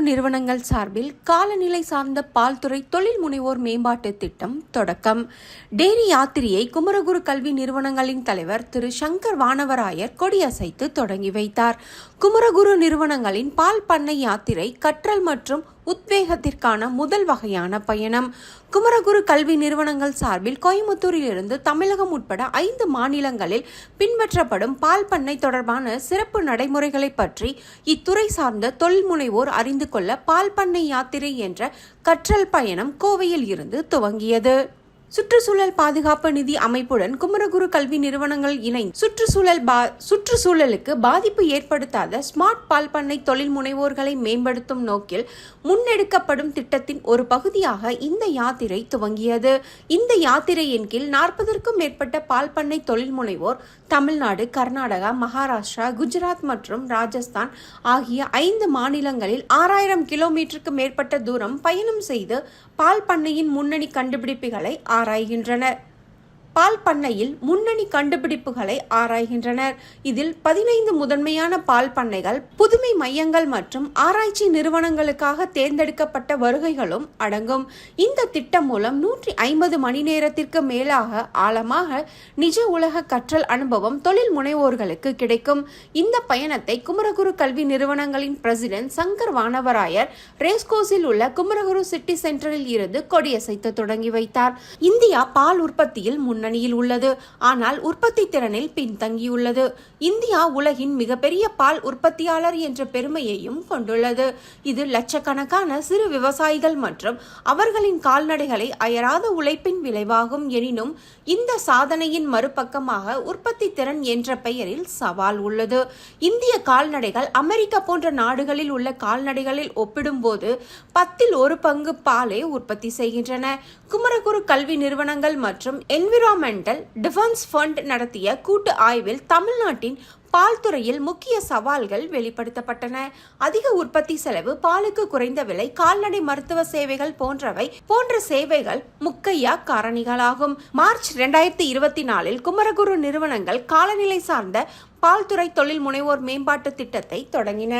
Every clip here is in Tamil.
நிறுவனங்கள் சார்பில் காலநிலை சார்ந்த பால்துறை தொழில் முனைவோர் மேம்பாட்டு திட்டம் தொடக்கம். டேரி யாத்திரையை குமரகுரு கல்வி நிறுவனங்களின் தலைவர் திரு சங்கர் வானவராயர் கொடியசைத்து தொடங்கி வைத்தார். குமரகுரு நிறுவனங்களின் பால் பண்ணை யாத்திரை கற்றல் மற்றும் உத்வேகத்திற்கான முதல் வகையான பயணம். குமரகுரு கல்வி நிறுவனங்கள் சார்பில் கோயம்புத்தூரிலிருந்து தமிழகம் உட்பட ஐந்து மாநிலங்களில் பின்பற்றப்படும் பால் பண்ணை தொடர்பான சிறப்பு நடைமுறைகளை பற்றி இத்துறை சார்ந்த தொழில் முனைவோர் அறிந்து கொள்ள பால் பண்ணை யாத்திரை என்ற கற்றல் பயணம் கோவையில் இருந்து துவங்கியது. சுற்றுச்சூழல் பாதுகாப்பு நிதி அமைப்புடன் குமரகுரு கல்வி நிறுவனங்கள் இணைந்து சுற்றுச்சூழல் பா சுற்றுச்சூழலுக்கு பாதிப்பு ஏற்படுத்தாத ஸ்மார்ட் பால் பண்ணை தொழில் முனைவோர்களை மேம்படுத்தும் நோக்கில் முன்னெடுக்கப்படும் திட்டத்தின் ஒரு பகுதியாக இந்த யாத்திரை துவங்கியது. இந்த யாத்திரையின் கீழ் நாற்பதற்கும் மேற்பட்ட பால் பண்ணை தொழில் முனைவோர் தமிழ்நாடு கர்நாடகா மகாராஷ்டிரா குஜராத் மற்றும் ராஜஸ்தான் ஆகிய ஐந்து மாநிலங்களில் ஆறாயிரம் கிலோமீட்டருக்கு மேற்பட்ட தூரம் பயணம் செய்து பால் பண்ணையின் முன்னணி கண்டுபிடிப்புகளை ஆராய்கின்றனர். பால் பண்ணையில் முன்னணி கண்டுபிடிப்புகளை ஆராய்கின்றனர். இதில் பதினைந்து முதன்மையான பால் பண்ணைகள் புதுமை மையங்கள் மற்றும் ஆராய்ச்சி நிறுவனங்களுக்காக தேர்ந்தெடுக்கப்பட்ட வருகைகளும் அடங்கும். இந்த திட்டம் மூலம் நூற்றி ஐம்பது மணி நேரத்திற்கு மேலாக ஆழமாக நிஜ உலக கற்றல் அனுபவம் தொழில் முனைவோர்களுக்கு கிடைக்கும். இந்த பயணத்தை குமரகுரு கல்வி நிறுவனங்களின் பிரசிடென்ட் சங்கர் வானவராயர் ரேஸ்கோஸில் உள்ள குமரகுரு சிட்டி சென்டரில் இருந்து கொடியசைத்து தொடங்கி வைத்தார். இந்தியா பால் உற்பத்தியில் முன் முன்னணியில் உள்ளது. ஆனால் உற்பத்தி திறனில் பின்தங்கியுள்ளது. இந்தியா உலகின் மிகப்பெரிய பால் உற்பத்தியாளர் என்ற பெருமையையும் கொண்டுள்ளது. இது லட்சக்கணக்கான சிறு விவசாயிகள் மற்றும் அவர்களின் கால்நடைகளை அயராத உழைப்பின் விளைவாகும் எனினும் இந்த சாதனையின் மறுபக்கமாக உற்பத்தி திறன் என்ற பெயரில் சவால் உள்ளது. இந்திய கால்நடைகள் அமெரிக்கா போன்ற நாடுகளில் உள்ள கால்நடைகளில் ஒப்பிடும்போது பத்தில் ஒரு பங்கு பாலே உற்பத்தி செய்கின்றன. குமரகுரு கல்வி நிறுவனங்கள் மற்றும் என்விரான்மெண்டல் டிஃபென்ஸ் ஃபண்ட் நடத்திய கூட்டு ஆய்வில் தமிழ்நாட்டின் பால் துறையில் முக்கிய சவால்கள் வெளிப்படுத்தப்பட்டன. அதிக உற்பத்தி செலவு பாலுக்கு குறைந்த விலை கால்நடை மருத்துவ சேவைகள் போன்றவை போன்ற சேவைகள் முக்கிய காரணிகளாகும். மார்ச் இரண்டாயிரத்தி இருபத்தி நாலில் குமரகுரு நிறுவனங்கள் காலநிலை சார்ந்த பால்துறை தொழில் முனைவோர் மேம்பாட்டு திட்டத்தை தொடங்கின.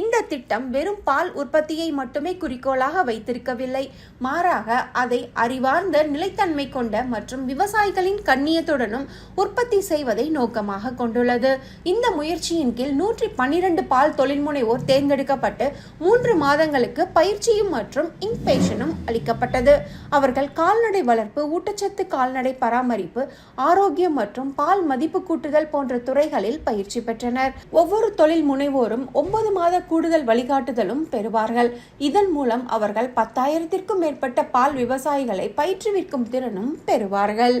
இந்த திட்டம் வெறும் பால் உற்பத்தியை மட்டுமே குறிக்கோளாக வைத்திருக்கவில்லை. மாறாக அதை அறிவார்ந்த நிலைத்தன்மை கொண்ட மற்றும் விவசாயிகளின் கண்ணியத்துடனும் உற்பத்தி செய்வதை நோக்கமாக கொண்டுள்ளது. இந்த இந்த முயற்சியின் கீழ் நூற்றி பன்னிரண்டு பால் தொழில்முனைவோர் தேர்ந்தெடுக்கப்பட்டு மூன்று மாதங்களுக்கு பயிற்சியும் மற்றும் இன்பேஷனும் அளிக்கப்பட்டது. அவர்கள் கால்நடை வளர்ப்பு ஊட்டச்சத்து கால்நடை பராமரிப்பு ஆரோக்கியம் மற்றும் பால் மதிப்பு கூட்டுதல் போன்ற துறைகளில் பயிற்சி பெற்றனர். ஒவ்வொரு தொழில் முனைவோரும் ஒன்பது மாத கூடுதல் வழிகாட்டுதலும் பெறுவார்கள். இதன் மூலம் அவர்கள் பத்தாயிரத்திற்கும் மேற்பட்ட பால் விவசாயிகளை பயிற்றுவிக்கும் திறனும் பெறுவார்கள்.